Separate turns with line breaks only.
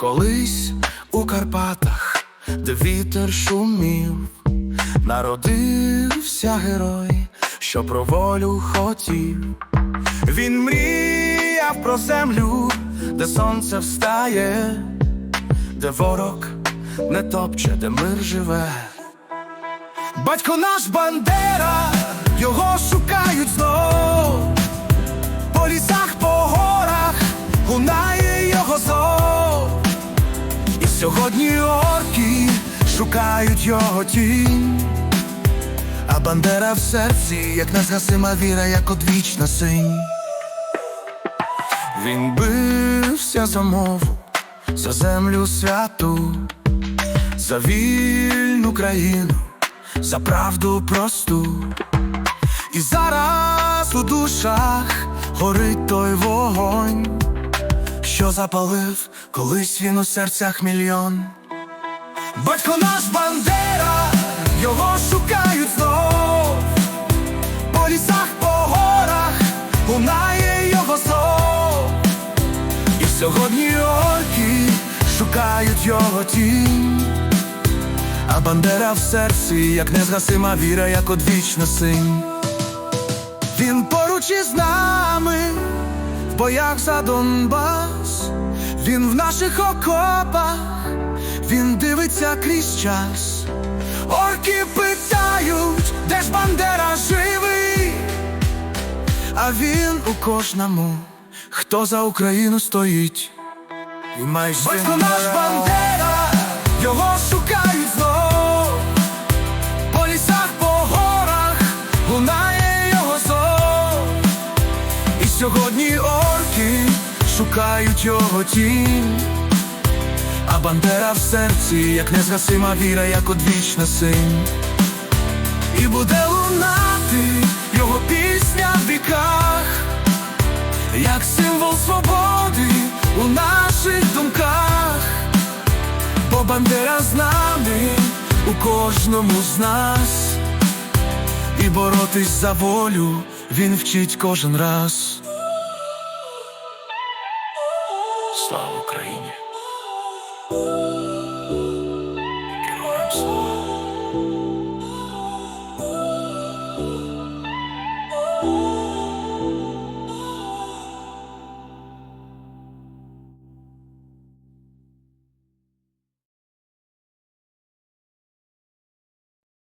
Колись у Карпатах, де вітер шумів, народився герой, що про волю хотів. Він мріяв про землю, де сонце встає, де ворог не топче, де мир живе. Батько наш Бандера, його шукають сьогодні орки шукають його тінь. А Бандера в серці, як незгасима віра, як одвічна синь. Він бився за мову, за землю святу, за вільну країну, за правду просту. І зараз у душах горить той вогонь, що запалив колись він у серцях мільйон. Батько наш Бандера, його шукають знов. По лісах, по горах лунає його зов. І сьогодні орки шукають його тінь. А Бандера в серці, як незгасима віра, як одвічна синь. Він поруч із нами в боях за Донбас, він в наших окопах, він дивиться крізь час. Орки питають, де ж Бандера живий, а він у кожному, хто за Україну стоїть. І майже Батько наш Бандера, його шукають знов. По лісах, по горах лунає його зов. І сьогодні орки шукають його тінь. А Бандера в серці, як незгасима віра, як одвічна синь. І буде лунати його пісня в віках, як символ свободи у наших думках. Бо Бандера з нами у кожному з нас, і боротись за волю він вчить кожен раз. Слава Україні!